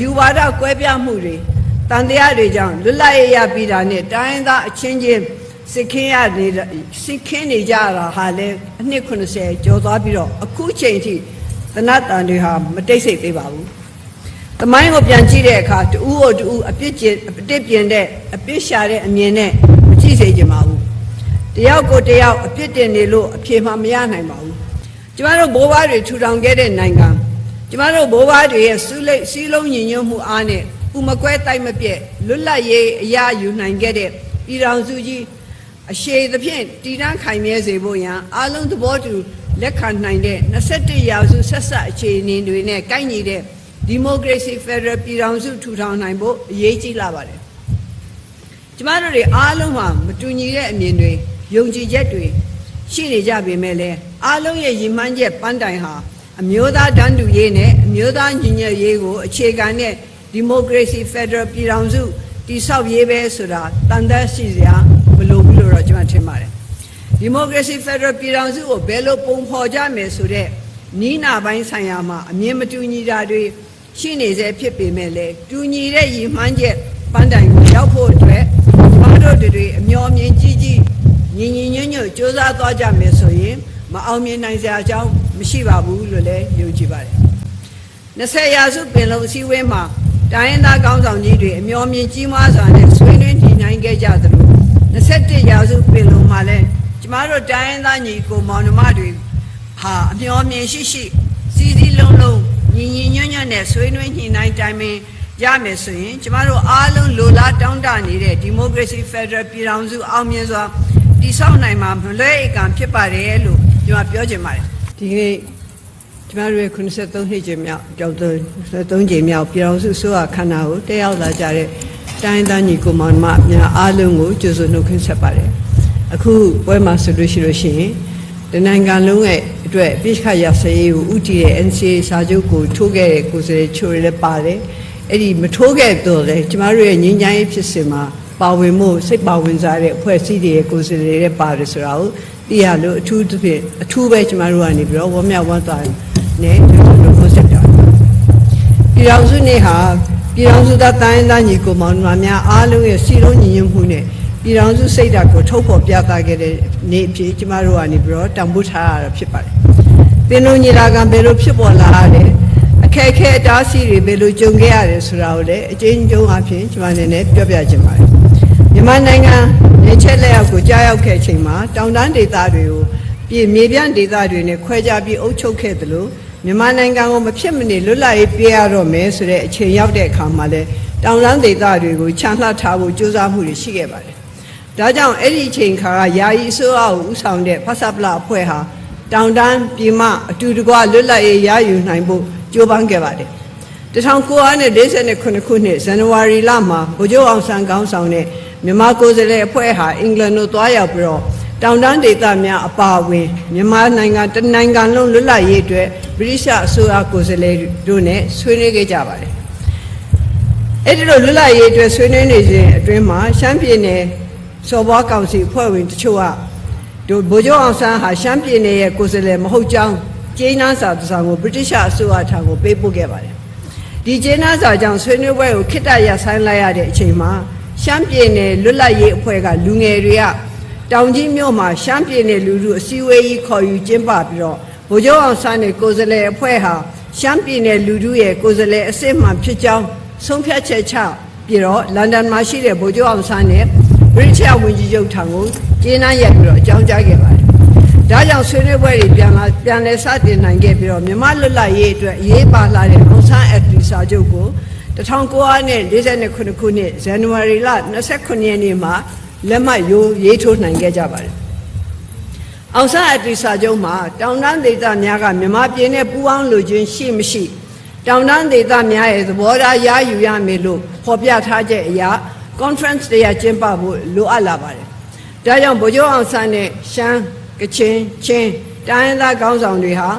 ယူဝါဒကွဲပြားမှုတွေတန်တရားတွေကြောင့်လွတ်လပ်ရေးရပြီးတာနဲ့တိုင်းရင်းသားအချင်းချင်းစစ်ခင်းရနေစစ်ခင်းနေကြတာဟာလေအနှစ်80ကျော်သွားပြီးတော့အခုချိန်ထိသနတ်တန်တွေဟာမတိတ်ဆိတ်သေးပါဘူး။တမိုင်းကိုပြန်ကြည့်တဲ့အခါတူဦးကိုတူဦးအပြစ်ကျင်အပြစ်ပြင်တဲ့အပြစ်ရှာတဲ့အမြင်နဲ့မကြည့်စေချင်ပါဘူး။တယောက်ကိုတယောက်အပြစ်တင်နေလို့အပြေမှမရနိုင်ပါဘူး။ကျမတို့ဘိုးဘွားတွေထူထောင်ခဲ့တဲ့နိုင်ငံ ကျမတို့ဘိုးဘွားတွေရဲ့စူးလိတ်စီးလုံးညီညွတ်မှုအားနဲ့ဥမကွဲတိုက်မပြက်လွတ်လပ်ရေးအရာယူနိုင်ခဲ့တဲ့ပြည်ထောင်စုကြီးအရှိသဖြင့်တည်တံ့ခိုင်မြဲစေဖို့ရန်အားလုံးသဘောတူလက်ခံနိုင်တဲ့21ရာစုဆက်ဆက်အခြေအနေတွေနဲ့ကိုက်ညီတဲ့ဒီမိုကရေစီဖက်ဒရယ်ပြည်ထောင်စုထူထောင်နိုင်ဖို့အရေးကြီးလာပါတယ်။ကျမတို့တွေအားလုံးဟာမတူညီတဲ့အမြင်တွေယုံကြည်ချက်တွေရှိနေကြပေမဲ့လည်းအားလုံးရဲ့ရည်မှန်းချက်ပန်းတိုင်ဟာ အမျိုးသားတန်းတူရေးနဲ့အမျိုးသားညီညွတ်ရေးကိုအခြေခံတဲ့ဒီမိုကရေစီဖက်ဒရယ်ပြည်ထောင်စုတည်ဆောက်ရေးပဲဆိုတာတန်သက်ရှိစရာမလိုဘူးလို့တော့ကျွန်မထင်ပါတယ်ဒီမိုကရေစီဖက်ဒရယ်ပြည်ထောင်စုကိုဘယ်လိုပုံဖော်ကြမယ်ဆိုတဲ့နီးနာပိုင်းဆိုင်ရာမှာအမြင်မတူညီတာတွေရှိနေစေဖြစ်ပေမဲ့လည်းတူညီတဲ့ရည်မှန်းချက်ပန်းတိုင်ကိုရောက်ဖို့အတွက်ကျွန်တော်တို့တွေအမျော်မြင်ကြီးကြီးညီညီညွတ်ညွတ်စ조사သွားကြမယ်ဆိုရင်မအောင်မြင်နိုင်စရာအကြောင်း မရှိပါဘူးလို့လည်းယုံကြည်ပါတယ်20ရာစုပင်လုံအစည်းအဝေးမှာတိုင်းရင်းသားကောင်းဆောင်ကြီးတွေအမျော်မြင်ကြီးမားစွာနဲ့ဆွေးနွေးညှိနှိုင်းခဲ့ကြသလို21ရာစုပင်လုံမှာလည်းကျမတို့တိုင်းရင်းသားညီကိုမောင်နှမတွေဟာအမျော်မြင်ရှိရှိစီစီလုံးလုံးညီညီညွတ်ညွတ်နဲ့ဆွေးနွေးညှိနှိုင်းတိုင်းပင်ရမယ်ဆိုရင်ကျမတို့အားလုံးလိုလားတောင်းတနေတဲ့ဒီမိုကရေစီဖက်ဒရယ်ပြည်ထောင်စုအောင်မြင်စွာတည်ဆောက်နိုင်မှာမလွဲအကံဖြစ်ပါတယ်လို့ကျွန်မပြောချင်ပါတယ် ဒီကနေ့ကျမတို့ရဲ့83နှစ်ကျမြောက်ကြောက်3ကြိမ်မြောက်ပြည်တော်စုဆိုရခန္ဓာကိုတက်ရောက်လာကြတဲ့တိုင်းသားညီကိုမောင်မများအားလုံးကိုကျေးဇူးနှုတ်ခွန်းဆက်ပါတယ်အခုပွဲမှာဆိုလို့ရှိလို့ရှိရင်တနိုင်ငံလုံးရဲ့အတွက်ပြစ်ခတ်ရစရေးကိုဥတီရဲ့ NCA စာချုပ်ကိုထိုးခဲ့တဲ့ကိုယ်စားလှယ်ချိုးလည်းပါတယ်အဲ့ဒီမထိုးခဲ့တော့လေကျမတို့ရဲ့ငြိမ်းချမ်းရေးဖြစ်စဉ်မှာပါဝင်မှုစိတ်ပါဝင်စားတဲ့အဖွဲ့အစည်းတွေရဲ့ကိုယ်စားလှယ်တွေပါတယ်ဆိုတာကို သိရလို့အထူးသဖြင့်အထူးပဲကျမတို့ကနေပြီးတော့ဝမ်းမြောက်ဝမ်းသာနဲ့ကျွန်တော်တို့ကိုဆက်တာပြည်တော်စုနေဟာပြည်တော်စုသားတိုင်းသားညီကိုမောင်နှမများအားလုံးရဲ့စီလုံးညီညွတ်မှုနဲ့ပြည်တော်စုစိတ်ဓာတ်ကိုထုတ်ဖော်ပြသခဲ့တဲ့နေ့အဖြစ်ကျမတို့ကနေပြီးတော့တံပိုးထားရတာဖြစ်ပါတယ်ပင်လုံညီလာခံဘယ်လိုဖြစ်ပေါ်လာရလဲအခက်အခဲအတားအဆီးတွေဘယ်လိုကြုံခဲ့ရတယ်ဆိုတာကိုလည်းအကျဉ်းချုပ်အဖြစ်ကျွန်မအနေနဲ့ပြောပြချင်ပါတယ် မြန်မာနိုင်ငံနေချက်လက်အောက်ကိုကြားရောက်ခဲ့ချိန်မှာတောင်တန်းဒေသတွေကိုပြည်မြေပြန့်ဒေသတွေနဲ့ခွဲခြားပြီးအုပ်ချုပ်ခဲ့သလိုမြန်မာနိုင်ငံကိုမဖြစ်မနေလွတ်လပ်ရေးပေးရတော့မယ်ဆိုတဲ့အချိန်ရောက်တဲ့အခါမှာလဲတောင်တန်းဒေသတွေကိုခြံလှပ်ထားဖို့ကြိုးစားမှုတွေရှိခဲ့ပါတယ်။ဒါကြောင့်အဲ့ဒီအချိန်ခါကယာယီအစိုးရကိုဦးဆောင်တဲ့ဖဆပလအဖွဲ့ဟာတောင်တန်းပြည်မအတူတကွလွတ်လပ်ရေးရယူနိုင်ဖို့ကြိုးပမ်းခဲ့ပါတယ်။ 1949ခုနှစ်ဇန်နဝါရီလမှာဗိုလ်ချုပ်အောင်ဆန်းခေါင်းဆောင်တဲ့မြန်မာကိုယ်စားလှယ်အဖွဲ့ဟာအင်္ဂလန်ကိုသွားရောက်ပြီးတော့တောင်တန်းဒေသများအပါအဝင်မြန်မာနိုင်ငံတနိုင်ငံလုံးလွတ်လပ်ရေးအတွက်ဗြိတိရှအစိုးရကိုယ်စားလှယ်တို့နဲ့ဆွေးနွေးခဲ့ကြပါတယ်။အဲ့ဒီလိုလွတ်လပ်ရေးအတွက်ဆွေးနွေးနေစဉ်အတွင်းမှာရှမ်းပြည်နယ်စော်ဘွားကောင်စီဖွဲ့ဝင်တချို့ကတို့ဗိုလ်ချုပ်အောင်ဆန်းဟာရှမ်းပြည်နယ်ရဲ့ကိုယ်စားလှယ်မဟုတ်ကြောင်းကျေးနန်းစာတစ်စောင်ကိုဗြိတိရှအစိုးရထံကိုပေးပို့ခဲ့ပါတယ်။ ဒီကျေးနန်းစာကြောင့်ဆွေးနွေးပွဲကိုခိတ္တရဆိုင်လိုက်ရတဲ့အချိန်မှာရှမ်းပြည်နယ်လွတ်လပ်ရေးအဖွဲ့ကလူငယ်တွေကတောင်ကြီးမြို့မှာရှမ်းပြည်နယ်လူလူအစည်းအဝေးကြီးခေါ်ယူကျင်းပပြီးတော့ဗိုလ်ချုပ်အောင်ဆန်းနဲ့ကိုယ်စားလှယ်အဖွဲ့ဟာရှမ်းပြည်နယ်လူထုရဲ့ကိုယ်စားလှယ်အစစ်မှန်ဖြစ်ကြောင်းဆုံးဖြတ်ချက်ချပြီးတော့လန်ဒန်မှာရှိတဲ့ဗိုလ်ချုပ်အောင်ဆန်းနဲ့ဗြိတိရှဝန်ကြီးချုပ်ထံကိုကျေးနန်းရက်ပြီးတော့အကြောင်းကြားခဲ့ပါ တယ်။ဒါကြောင့်ဆွေးနွေးပွဲတွေပြန်လာပြန်လည်စတင်နိုင်ခဲ့ပြီးတော့မြန်မာလွတ်လပ်ရေးအတွက်အရေးပါလာတဲ့အောင်ဆန်းအက်တီစာချုပ်ကို1949ခုနှစ်ဇန်နဝါရီလ29ရက်နေ့မှာလက်မှတ်ရိုးရေးထိုးနိုင်ခဲ့ကြပါတယ်။အောင်ဆန်းအတ္တိစာချုပ်မှာတောင်တန်းဒေသများကမြန်မာပြည်နဲ့ပူးပေါင်းလိုခြင်းရှိမရှိတောင်တန်းဒေသများရဲ့သဘောထားရယူရမယ်လို့ဖော်ပြထားချက်အရ conference တရားကျင်းပဖို့လိုအပ်လာပါတယ်။ဒါကြောင့်ဗိုလ်ချုပ်အောင်ဆန်းနဲ့ရှမ်း ကချင်ချင်းတိုင်းရင်းသားခေါင်းဆောင်တွေဟာ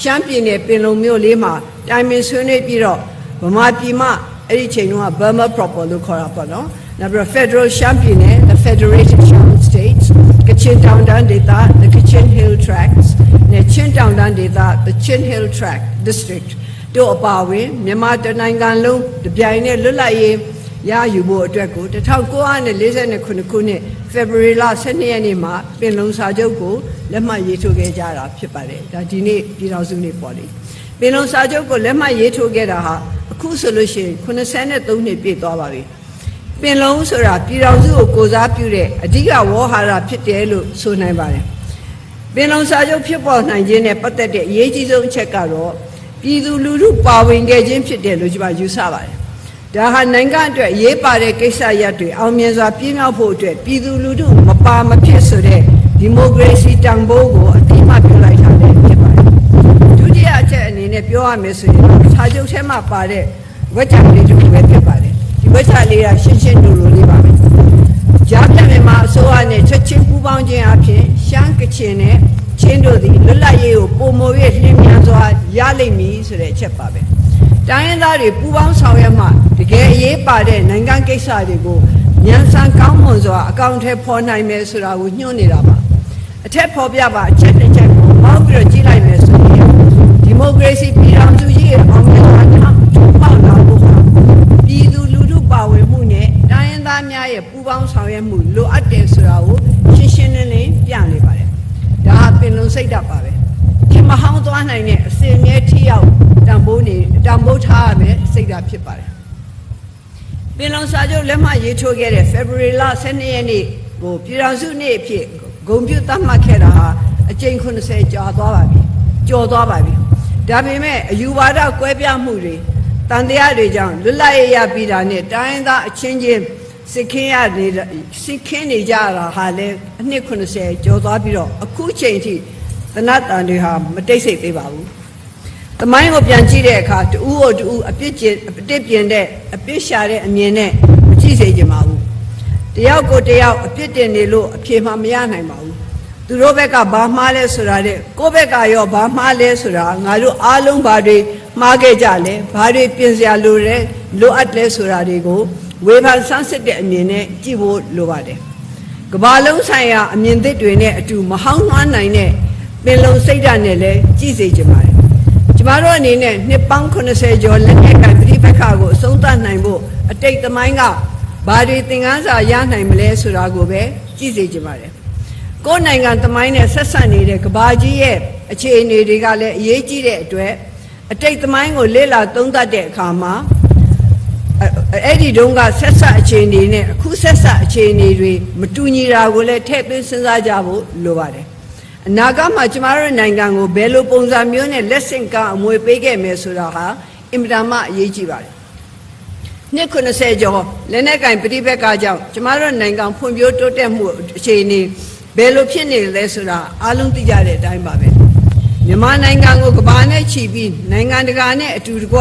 ရှမ်းပြည်နယ်ပင်လုံမြို့လေးမှာတိုင်ပင်ဆွေးနွေးပြီးတော့ဗမာပြည်မှာအဲ့ဒီချိန်တုန်းက Burma Proper လို့ခေါ်တာပေါ့နော်။နောက်ပြီးတော့ Federal ရှမ်းပြည်နယ် the Federated Shan States ကချင်တောင်တန်းဒေသ the Kachin Hill Tracts နဲ့ချင်းတောင်တန်းဒေသ the Chin Hill Tract District တို့အပါအဝင်မြန်မာတနိုင်ငံလုံးတပြိုင်နက်လွတ်လပ်ရေး ရယူဖို့အတွက်ကို1948ခုနှစ်ဖေဖော်ဝါရီလ12ရက်နေ့မှာပင်လုံစာချုပ်ကိုလက်မှတ်ရေးထိုးခဲ့ကြတာဖြစ်ပါတယ်ဒါဒီနေ့ပြည်တော်စုနေ့ပေါ့လေပင်လုံစာချုပ်ကိုလက်မှတ်ရေးထိုးခဲ့တာဟာအခုဆိုလို့ရှိရင်83နှစ်ပြည့်သွားပါပြီပင်လုံဆိုတာပြည်တော်စုကိုကိုစားပြုတဲ့အဓိကဝေါ်ဟာရဖြစ်တယ်လို့ဆိုနိုင်ပါတယ်ပင်လုံစာချုပ်ဖြစ်ပေါ်နိုင်ခြင်းနဲ့ပတ်သက်တဲ့အရေးကြီးဆုံးအချက်ကတော့ပြည်သူလူထုပါဝင်ခဲ့ခြင်းဖြစ်တယ်လို့ကျွန်မယူဆပါတယ် ဒါဟာနိုင်ငံအတွက်အရေးပါတဲ့ကိစ္စရပ်တွေအောင်မြင်စွာပြည့်မြောက်ဖို့အတွက်ပြည်သူလူထုမပါမဖြစ်ဆိုတဲ့ဒီမိုကရေစီတန်ဖိုးကိုအတိအမှတ်ပြုလိုက်တာလည်းဖြစ်ပါတယ်ဒုတိယအချက်အနေနဲ့ပြောရမယ်ဆိုရင်စာချုပ်ထဲမှာပါတဲ့ဝက်ချလေးတစ်ခုပဲဖြစ်ပါတယ်ဒီဝက်ချလေးကရှင်းရှင်းလူလူလေးပါပဲကြားပြမြန်မာအစိုးရနဲ့ချက်ချင်းပူးပေါင်းခြင်းအပြင်ရှမ်းကချင်နဲ့ချင်းတို့သည်လွတ်လပ်ရေးကိုပုံမို၍လင်းမြန်စွာရလိမ့်မည်ဆိုတဲ့အချက်ပါပဲ တိုင်းရင်းသားတွေပူးပေါင်းဆောင်ရွက်မှတကယ်အရေးပါတဲ့နိုင်ငံကိစ္စတွေကိုမြန်ဆန်ကောင်းမွန်စွာအကောင့်ထဲပေါ်နိုင်မယ်ဆိုတာကိုညွှန်နေတာပါအထက်ဖော်ပြပါအချက်တစ်ချက်ကိုမောက်ပြီးတော့ကြည့်လိုက်မယ်ဆိုရင်ဒီမိုကရေစီပြည်ထောင်စုကြီးရဲ့အောင်မြင်စွာထောက်ပေါက်လာဖို့ဟာပြည်သူလူထုပါဝင်မှုနဲ့တိုင်းရင်းသားများရဲ့ပူးပေါင်းဆောင်ရွက်မှုလိုအပ်တယ်ဆိုတာကိုရှင်းရှင်းလင်းလင်းပြနေပါတယ်ဒါဟာပင်လုံစိတ်ဓာတ်ပါပဲခင် မဟောင်းသွားနိုင်တဲ့အစင်မြဲထိရောက်တံပိုးနေတံပိုးထားရမယ်စိတ်ဓာတ်ဖြစ်ပါတယ်ပင်လုံစာချုပ်လက်မှတ်ရေးထိုးခဲ့တဲ့ February လ12ရက်နေ့ကိုပြည်ထောင်စုနေ့အဖြစ်ဂုံပြုသတ်မှတ်ခဲ့တာဟာအကြိမ်80ကျော်သွားပါပြီကျော်သွားပါပြီဒါပေမဲ့အယူဝါဒကွဲပြားမှုတွေတန်တရားတွေကြောင့်လွတ်လပ်ရေးရပြီးတာနဲ့တိုင်းရင်းသားအချင်းချင်းစစ်ခင်းရနေစစ်ခင်းနေကြတာဟာလည်းအနှစ်80ကျော်သွားပြီးတော့အခုချိန်ထိ သနတ်တန်တွေဟာမတိတ်ဆိတ်သေးပါဘူး။တမိုင်းကိုပြန်ကြည့်တဲ့အခါတူဦးကိုတူဦးအပြစ်ကျင်အပြစ်ပြင်တဲ့အပြစ်ရှာတဲ့အမြင်နဲ့မကြည့်စေချင်ပါဘူး။တယောက်ကိုတယောက်အပြစ်တင်နေလို့အဖြေမှမရနိုင်ပါဘူး။သူတို့ဘက်ကဘာမှားလဲဆိုတာတဲ့ကိုယ့်ဘက်ကရောဘာမှားလဲဆိုတာငါတို့အားလုံးဘာတွေမှားခဲ့ကြလဲဘာတွေပြင်စရာလိုတယ်လိုအပ်လဲဆိုတာတွေကိုဝေဖန်ဆန်းစစ်တဲ့အမြင်နဲ့ကြည့်ဖို့လိုပါတယ်။ကဘာလုံးဆိုင်ရာအမြင်သစ်တွေနဲ့အတူမဟောင်းနှွမ်းနိုင်တဲ့ပ င်လုံစိတ်ဓာတ်နဲ့လည်းကြည့်စေချင်ပါတယ်။ကျမတို့အနေနဲ့နှစ်ပေါင်း80ကျော်လက်ထက်ကပြိပခါကိုအဆုံးသတ်နိုင်ဖို့အတိတ်သမိုင်းကဘာတွေသင်ခန်းစာရနိုင်မလဲဆိုတာကိုပဲကြည့်စေချင်ပါတယ်။ကိုယ်နိုင်ငံသမိုင်းနဲ့ဆက်ဆက်နေတဲ့ကဘာကြီးရဲ့အခြေအနေတွေကလည်းအရေးကြီးတဲ့အတွက်အတိတ်သမိုင်းကိုလေ့လာသုံးသပ်တဲ့အခါမှာအဲ့အဲ့ဒီတုန်းကဆက်ဆက်အခြေအနေနဲ့အခုဆက်ဆက်အခြေအနေတွေမတူညီတာကိုလည်းထည့်သွင်းစဉ်းစားကြဖို့လိုပါတယ် အနာဂတ်မှာကျမတို့နိုင်ငံကိုဘယ်လိုပုံစံမျိုးနဲ့လက်ဆင့်ကမ်းအမွေပေးခဲ့မယ်ဆိုတာဟာအင်မတန်မှအရေးကြီးပါတယ်နှစ်90ကျော်လက်နက်ကင်ပြိပက်ကကြောင့်ကျမတို့နိုင်ငံဖွံ့ဖြိုးတိုးတက်မှုအခြေအနေဘယ်လိုဖြစ်နေလဲဆိုတာအားလုံးသိကြတဲ့အတိုင်းပါပဲမြန်မာနိုင်ငံကိုကမ္ဘာနဲ့ချီပြီးနိုင်ငံတကာနဲ့အတူတကွ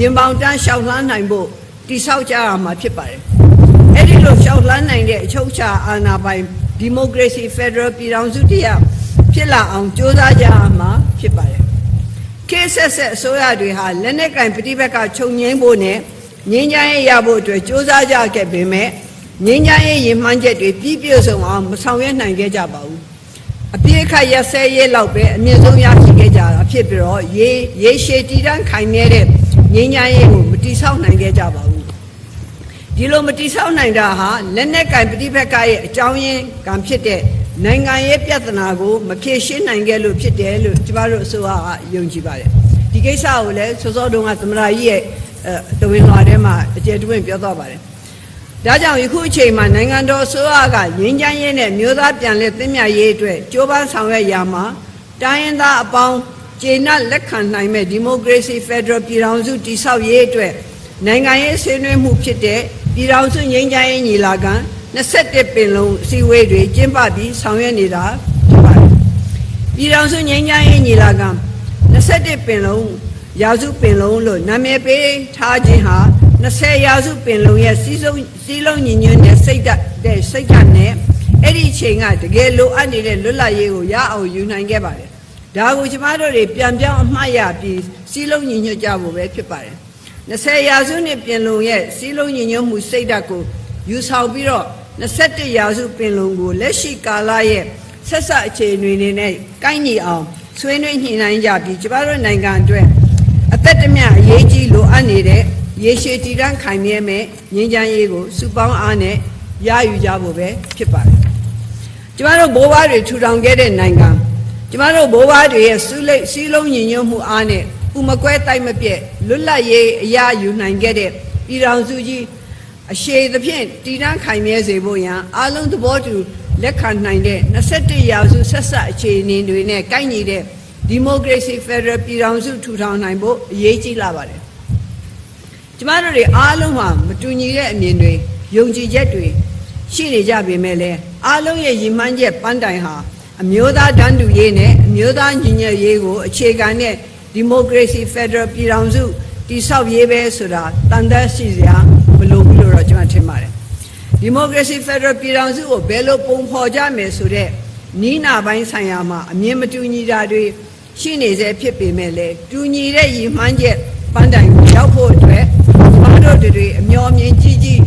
ရင်ပေါင်တန်းရှောက်လှမ်းနိုင်ဖို့တိဆောက်ကြရမှာဖြစ်ပါတယ်။အဲ့ဒီလိုရှောက်လှမ်းနိုင်တဲ့အချုပ်အခြာအာဏာပိုင်ဒီမိုကရေစီဖက်ဒရယ်ပြည်ထောင်စုတရား ဖြစ်လာအောင်ကြိုးစားကြရမှာဖြစ်ပါတယ်။ KSS အစိုးရတွေဟာလက်နက်ကင်ပဋိပက္ခချုပ်ငြိမ်းဖို့နဲ့ငြိမ်းချမ်းရေးရဖို့အတွက်ကြိုးစားကြခဲ့ပေမဲ့ငြိမ်းချမ်းရေးရည်မှန်းချက်တွေပြည့်ပြည့်စုံအောင်မဆောင်ရွက်နိုင်ခဲ့ကြပါဘူး။အပြည့်အခတ်ရက်စဲရေးလောက်ပဲအမြင့်ဆုံးရရှိခဲ့ကြတာဖြစ်ပြီးတော့ရေရေရှည်တည်တံ့ခိုင်မြဲတဲ့ငြိမ်းချမ်းရေးကိုမတိဆောက်နိုင်ခဲ့ကြပါဘူးဒီလိုမတိဆောက်နိုင်တာဟာလက်နက်ကင်ပဋိပက္ခရဲ့အကြောင်းရင်းကံဖြစ်တဲ့ နိုင်ငံရေးပြဿနာကိုမဖြေရှင်းနိုင်ခဲ့လို့ဖြစ်တယ်လို့ကျမတို့အစိုးရကယုံကြည်ပါတယ်ဒီကိစ္စကိုလည်းစောစောတုန်းကသမ္မတကြီးရဲ့တဝင်းလွှာထဲမှာအကျယ်တွင်ပြောသွားပါတယ်ဒါကြောင့်ယခုအချိန်မှာနိုင်ငံတော်အစိုးရကငြိမ်းချမ်းရေးနဲ့မျိုးသားပြန်လည်သင့်မြတ်ရေးအတွက်ကြိုးပမ်းဆောင်ရွက်ရာမှာတိုင်းရင်းသားအပေါင်းကျေနပ်လက်ခံနိုင်မဲ့ဒီမိုကရေစီဖက်ဒရယ်ပြည်ထောင်စုတည်ဆောက်ရေးအတွက်နိုင်ငံရေးဆွေးနွေးမှုဖြစ်တဲ့ပြည်ထောင်စုငြိမ်းချမ်းရေးညီလာခံ 21ပင်လုံးအစည်းအဝေးတွေကျင်းပပြီးဆောင်ရွက်နေတာဖြစ်ပါတယ်။ပြည်ထောင်စုငြိမ်းချမ်းရေးညီလာခံ21ပင်လုံးရာစုပင်လုံးလို့နာမည်ပေးထားခြင်းဟာ20ရာစုပင်လုံးရဲ့စီးစုံစီးလုံးညီညွတ်တဲ့စိတ်ဓာတ်တဲ့စိတ်ဓာတ်နဲ့အဲ့ဒီအချိန်ကတကယ်လိုအပ်နေတဲ့လွတ်လပ်ရေးကိုရအောင်ယူနိုင်ခဲ့ပါတယ်။ဒါကိုကျမတို့တွေပြန်ပြောင်းအမှားရပြီးစီးလုံးညီညွတ်ကြဖို့ပဲဖြစ်ပါတယ်20ရာစုနှစ်ပြင်လုံရဲ့စီးလုံးညီညွတ်မှုစိတ်ဓာတ်ကိုယူဆောင်ပြီးတော့ 21ရာစုပင်လုံကိုလက်ရှိကာလရဲ့ဆက်ဆက်အခြေအနေတွေနဲ့ကိုင်းညီအောင်ဆွေးနွေးညှိနှိုင်းကြပြီးကျမတို့နိုင်ငံအတွက်အတက်တမြအရေးကြီးလိုအပ်နေတဲ့ရေရှည်တည်တံ့ခိုင်မြဲမဲ့ငြိမ်းချမ်းရေးကိုစုပေါင်းအားနဲ့ရယူကြဖို့ပဲဖြစ်ပါတယ်ကျမတို့ဘိုးဘွားတွေထူထောင်ခဲ့တဲ့နိုင်ငံကျမတို့ဘိုးဘွားတွေရဲ့စုလိတ်စီးလုံးညီညွတ်မှုအားနဲ့ဥမကွဲတိုက်မပြက်လွတ်လပ်ရေးအရာယူနိုင်ခဲ့တဲ့ပြည်ထောင်စုကြီး အရှိသဖြင့်တည်တံ့ခိုင်မြဲစေဖို့ရန်အားလုံးသဘောတူလက်ခံနိုင်တဲ့21ရာစုဆက်ဆက်အခြေအနေတွေနဲ့ကိုက်ညီတဲ့ဒီမိုကရေစီဖက်ဒရယ်ပြည်ထောင်စုထူထောင်နိုင်ဖို့အရေးကြီးလာပါတယ်ကျမတို့တွေအားလုံးဟာမတူညီတဲ့အမြင်တွေယုံကြည်ချက်တွေရှိနေကြပေမဲ့လည်းအားလုံးရဲ့ရည်မှန်းချက်ပန်းတိုင်ဟာအမျိုးသားတန်းတူရေးနဲ့အမျိုးသားညီညွတ်ရေးကိုအခြေခံတဲ့ဒီမိုကရေစီဖက်ဒရယ်ပြည်ထောင်စု တည်ဆောက်ရေးပဲဆိုတာတန်သက်ရှိစရာမလိုဘူးလို့တော့ကျွန်တော်ထင်ပါတယ်ဒီမိုကရေစီဖက်ဒရယ်ပြည်ထောင်စုကိုဘယ်လိုပုံဖော်ကြမယ်ဆိုတဲ့နီးနာပိုင်းဆိုင်ရာမှာအမြင်မတူညီတာတွေရှိနေစေဖြစ်ပေမဲ့လည်းတူညီတဲ့ရည်မှန်းချက်ပန်းတိုင်ကိုရောက်ဖို့အတွက်ကျွန်တော်တို့တွေအမျှော်မြင်ကြီးကြီး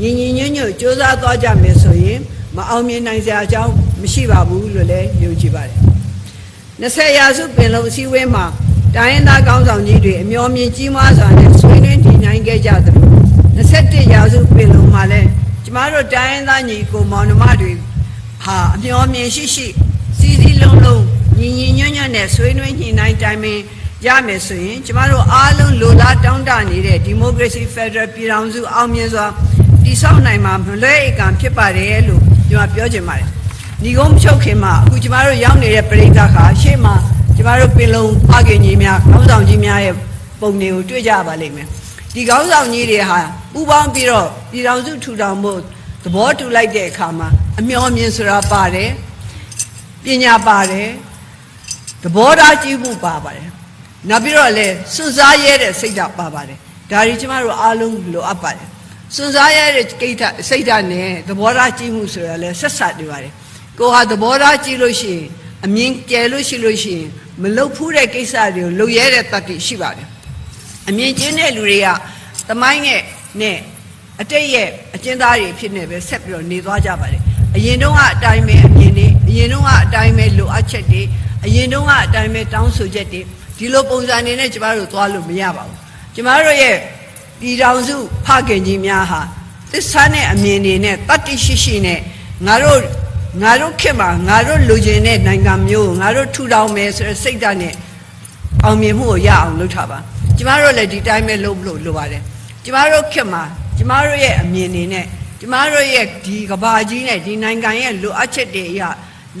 ညီညီညွတ်ညွတ်စ조사သွားကြမယ်ဆိုရင်မအောင်မြင်နိုင်စရာအကြောင်းမရှိပါဘူးလို့လည်းယုံကြည်ပါတယ်20ရာစုပင်လုံအစည်းအဝေးမှာ တိုင်းရင်းသားကောင်းဆောင်ကြီးတွေအမျှော်မြင်ကြီးမားစွာနဲ့ဆွေးနွေးတည်နိုင်ခဲ့ကြသလို21ရာစုပင်လုံမှာလည်းကျမတို့တိုင်းရင်းသားညီကိုမောင်နှမတွေဟာအမျှော်မြင်ရှိရှိစီစီလုံးလုံးညီညီညွတ်ညွတ်နဲ့ဆွေးနွေးညှိနှိုင်းတိုင်ပင်ရမယ်ဆိုရင်ကျမတို့အားလုံးလိုလားတောင်းတနေတဲ့ဒီမိုကရေစီဖက်ဒရယ်ပြည်ထောင်စုအောင်မြင်စွာတည်ဆောက်နိုင်မှာမလွဲအကံဖြစ်ပါတယ်လို့ကျွန်တော်ပြောချင်ပါတယ်ညီကုန်းမချုပ်ခင်မှာအခုကျမတို့ရောက်နေတဲ့ပြည်သားခါရှေ့မှာ ကျမတို့ပင်လုံဖခင်ကြီးများခေါင်းဆောင်ကြီးများရဲ့ပုံတွေကိုတွေ့ကြပါလိမ့်မယ်ဒီခေါင်းဆောင်ကြီးတွေဟာပူပေါင်းပြီးတော့ပြည်တော်စုထူထောင်ဖို့သဘောတူလိုက်တဲ့အခါမှာအမျှော်မြင်ဆိုတာပါတယ်ပညာပါတယ်သဘောထားကြီးမှုပါပါတယ်နောက်ပြီးတော့လည်းစွန့်စားရဲတဲ့စိတ်ဓာတ်ပါပါတယ်ဒါတွေကျမတို့အားလုံးလိုအပ်ပါတယ်စွန့်စားရတဲ့ကိစ္စစိတ်ဓာတ်နဲ့သဘောထားကြီးမှုဆိုတာလည်းဆက်ဆက်နေပါတယ်ကိုဟာသဘောထားကြည့်လို့ရှိရင်အမြင်ကျယ်လို့ရှိလို့ရှိရင် မလုတ်ဖူးတဲ့ကိစ္စတွေကိုလုပ်ရဲတဲ့တတ်သိရှိပါတယ်အမြင်ကျင်းတဲ့လူတွေကသမိုင်းနဲ့နဲ့အတိတ်ရဲ့အကျဉ်းသားတွေဖြစ်နေပဲဆက်ပြီးတော့နေသွားကြပါတယ်အရင်တုန်းကအတိုင်းပဲအမြင်တွေအရင်တုန်းကအတိုင်းပဲလိုအပ်ချက်တွေအရင်တုန်းကအတိုင်းပဲတောင်းဆိုချက်တွေဒီလိုပုံစံနေနဲ့ကျမတို့သွားလို့မရပါဘူးကျမတို့ရဲ့ပြည်တော်စုဖခင်ကြီးများဟာသစ္စာနဲ့အမြင်တွေနဲ့တတ္တိရှိရှိနဲ့ငါတို့ ငါတို့ခေတ်မှာငါတို့လူကျင်တဲ့နိုင်ငံမျိုးကိုငါတို့ထူထောင်မယ်ဆိုတဲ့စိတ်ဓာတ်နဲ့အောင်မြင်မှုကိုရအောင်လုပ်ထားပါကျမတို့လည်းဒီတိုင်းပဲလုပ်လို့လိုပါတယ်ကျမတို့ခေတ်မှာကျမတို့ရဲ့အမြင်တွေနဲ့ကျမတို့ရဲ့ဒီကဘာကြီးနဲ့ဒီနိုင်ငံရဲ့လိုအပ်ချက်တွေအရ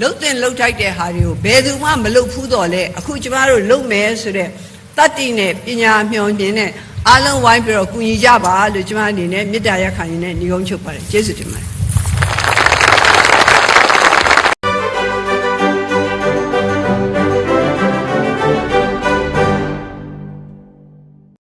လှုပ်တင်လှုပ်ထိုက်တဲ့ဟာတွေကိုဘယ်သူမှမလုပ်ဘူးတော့လဲအခုကျမတို့လုပ်မယ်ဆိုတဲ့တတ္တိနဲ့ပညာမျှော်မြင်နဲ့အားလုံးဝိုင်းပြီးတော့ကူညီကြပါလို့ကျမအနေနဲ့မေတ္တာရက်ခံရင်းနဲ့ညီကုန်းချုပ်ပါတယ်ကျေးဇူးတင်ပါတယ်